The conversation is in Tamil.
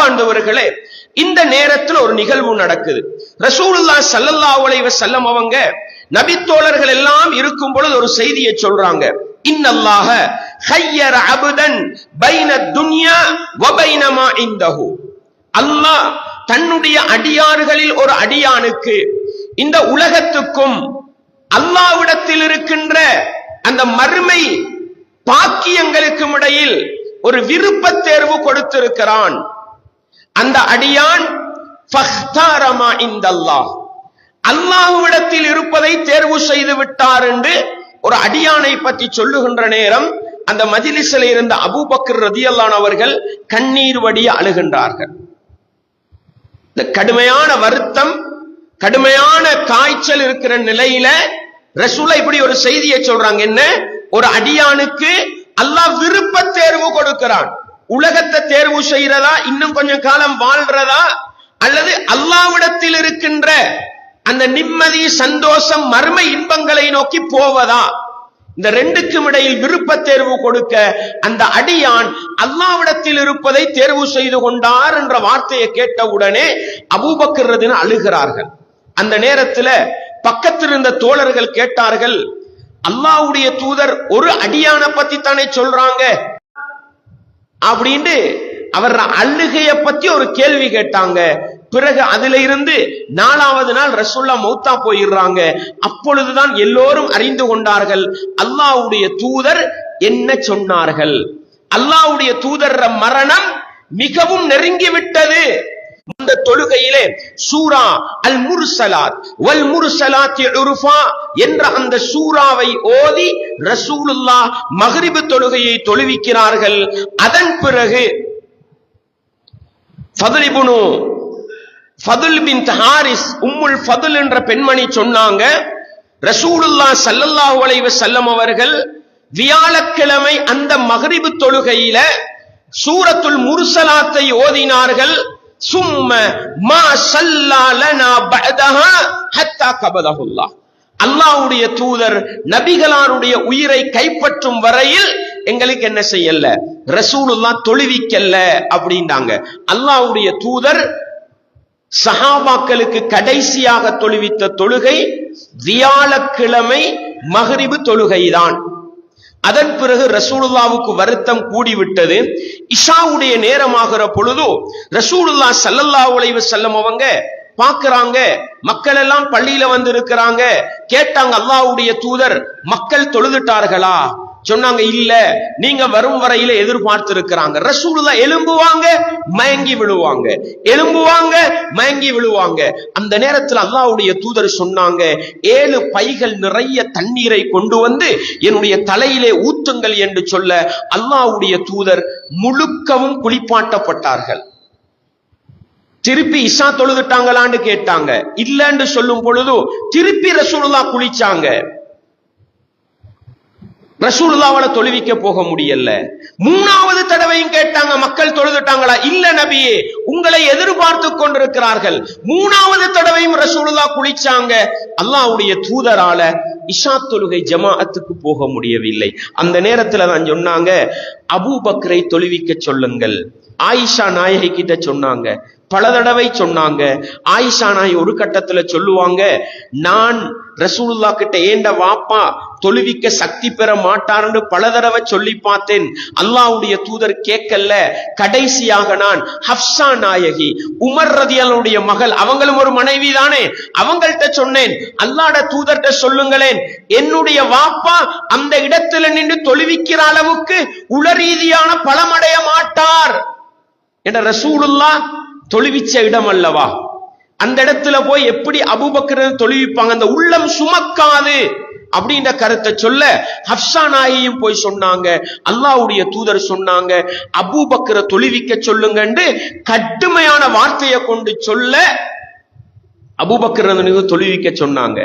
அன்பாண்டவர்களே இந்த நேரத்தில் ஒரு நிகழ்வு நடக்குது. ரசூலுல்லா சல்லல்லா உலைவ செல்லம் அவங்க நபித்தோழர்கள் எல்லாம் இருக்கும் பொழுது ஒரு செய்தியை சொல்றாங்க. இன்னல்லாக ஹையர் அபுதன் பைன துன்யா வபைனமா இந்தஹு அல்லாஹ் தன்னுடைய அடியார்களில் ஒரு அடியானுக்கு இந்த உலகத்துக்கும் அல்லாவிடத்தில் இருக்கின்ற அந்த மறுமை பாக்கியங்களுக்கும் இடையில் ஒரு விருப்ப தேர்வு கொடுத்திருக்கிறான். அந்த அடியான் அல்லாஹுவிடத்தில் அல்லாஹ்விடத்தில் இருப்பதை தேர்வு செய்து விட்டார் என்று ஒரு அடியானை பற்றி சொல்லுகின்ற நேரம் அந்த மஜிலிஸில் இருந்த அபூபக்கர் ரதியல்லான் அவர்கள் கண்ணீர் வடிய அழுகின்றார்கள். இந்த கடுமையான வருத்தம் கடுமையான காய்ச்சல் இருக்கிற நிலையில ரசூலா இப்படி ஒரு செய்தியை சொல்றாங்க. என்ன? ஒரு அடியானுக்கு அல்லாஹ் விருப்ப தேர்வு கொடுக்கிறான். உலகத்தை தேர்வு செய்யறதா இன்னும் கொஞ்சம் காலம் வாழ்றதா அல்லது அல்லாவிடத்தில் இருக்கின்ற அந்த நிம்மதி சந்தோஷம் மர்ம இன்பங்களை நோக்கி போவதா? இந்த ரெண்டுக்கும் இடையில் விருப்ப தேர்வு கொடுக்க அந்த அடியான் அல்லாவிடத்தில் இருப்பதை தேர்வு செய்து கொண்டார் என்ற வார்த்தையை கேட்டவுடனே அபூபக்கிறதுன்னு அழுகிறார்கள். அந்த நேரத்துல பக்கத்தில் இருந்த தோழர்கள் கேட்டார்கள் அல்லாவுடைய தூதர் ஒரு அடியான பத்தி தானே சொல்றாங்க? அப்படின்னு அவர் அழுகைய பத்தி ஒரு கேள்வி கேட்டாங்க. பிறகு அதுல இருந்து நாலாவது நாள் ரசுல்லா மௌத்தா போயிடுறாங்க. அப்பொழுதுதான் எல்லோரும் அறிந்து கொண்டார்கள். அல்லாவுடைய தூதர் என்ன சொன்னார்கள்? அல்லாவுடைய தூதர் மரணம் மிகவும் நெருங்கி விட்டது. அந்த தொழுகையிலே சூரா அல் முர்சலாத் வல் முர்சலாத் உருஃபா என்ற அந்த சூராவை ஓதி ரசூலுல்லா மகரிபு தொழுகையை தொழுவிக்கிறார்கள். அதன் பிறகு ஃபதுலிபுனு ஃபதுல் பின் ஹாரிஸ் உம்முல் ஃபதுல் என்ற பெண்மணி சொன்னாங்க ரசூலுல்லா சல்லல்லாஹு அலைஹி வஸல்லம் அவர்கள் வியாழக்கிழமை அந்த மகரிபு தொழுகையில சூரத்துல் முர்சலாத்தை ஓதினார்கள். சும்ம மா சல்லா லனா பஅதஹா ஹத்தா கபதஹுல்லாஹ் அல்லாஹ்வுடைய தூதர் நபிகளாருடைய உயிரை கைப்பற்றும் வரையில் எங்களுக்கு என்ன செய்யல? ரசூலுல்லா தொழுவிக்கல்ல அப்படின்றாங்க. அல்லாஹ்வுடைய தூதர் சஹாபாக்களுக்கு கடைசியாக தொழுவித்த தொழுகை வியாழக்கிழமை மகரிபு தொழுகைதான். அதன் பிறகு ரசூலுல்லாவுக்கு வருத்தம் கூடிவிட்டது. இஷாவுடைய நேரமாகிற பொழுது ரசூலுல்லா சல்லல்லா உழைவு செல்லும் அவங்க பாக்குறாங்க மக்கள் எல்லாம் பள்ளியில வந்து இருக்கிறாங்க கேட்டாங்க அல்லாஹ்வுடைய தூதர் மக்கள் தொழுதுட்டார்களா? சொன்னாங்க இல்ல நீங்க வரும் வரையில எதிர்பார்த்து இருக்கிறாங்க ரசூலுல்லா எலும்புவாங்க மயங்கி விழுவாங்க. எலும்புவாங்க மயங்கி விழுவாங்க. அந்த நேரத்தில் அல்லாவுடைய தூதர் சொன்னாங்க ஏழு பைகள் நிறைய தண்ணீரை கொண்டு வந்து என்னுடைய தலையிலே ஊத்துங்கள் என்று சொல்ல அல்லாவுடைய தூதர் முழுக்கவும் குளிப்பாட்டப்பட்டார்கள். திருப்பி இஷா தொழுதுட்டாங்களான்னு கேட்டாங்க. இல்லன்னு சொல்லும் பொழுது திருப்பி ரசூலுல்லா குளிச்சாங்க. ரசூலுல்லாவால தொழுவிக்க போக முடியல. மூணாவது தடவையும் கேட்டாங்க மக்கள் தொழுதுட்டாங்களா? இல்ல நபியே உங்களை எதிர்பார்த்து கொண்டிருக்கிறார்கள். மூணாவது தடவையும் ரசூலுல்லா குளிச்சாங்க. அல்லாஹ்வுடைய தூதரால இஷா தொழுகை ஜமாஅத்துக்கு போக முடியவில்லை. அந்த நேரத்துல தான் சொன்னாங்க அபூபக்கரை தொழுவிக்க சொல்லுங்கள். ஆயிஷா நாயகி கிட்ட சொன்னாங்க. பல தடவை சொன்னாங்க. ஆயிஷா நாய் ஒரு கட்டத்துல சொல்லுவாங்க நான் ரசூலுல்லா கிட்ட ஏண்ட வாப்பா? தொழுவிக்க சக்தி பெற மாட்டார்னு பல தடவை சொல்லி பார்த்தேன். அல்லாவுடைய தூதர் கேட்கல. கடைசியாக நான் ஹப்சா நாயகி உமர் ரதியலுடைய மகள் அவங்களும் ஒரு மனைவி தானே. அவங்கள்ட்ட சொன்னேன் அல்லாட தூதர்கிட்ட சொல்லுங்களேன் என்னுடைய வாப்பா அந்த இடத்துல நின்று தொழுவிக்கிற அளவுக்கு உளரீதியான பலமடைய மாட்டார். என்ற ரசூலுல்லா தொழுவிச்ச இடம் அல்லவா அந்த இடத்துல போய் எப்படி அபுபக்கர் தொழுவிப்பாங்க? அந்த உள்ளம் சுமக்காது அப்படின்ற கருத்தை சொல்ல ஹப்சா நாயையும் போய் சொன்னாங்க. அல்லாஹ்வுடைய தூதர் சொன்னாங்க அபூபக்கரை தொழுவிக்க சொல்லுங்கன்னு கடுமையான வார்த்தையை கொண்டு சொல்ல அபூபக்கர் தொழுவிக்க சொன்னாங்க.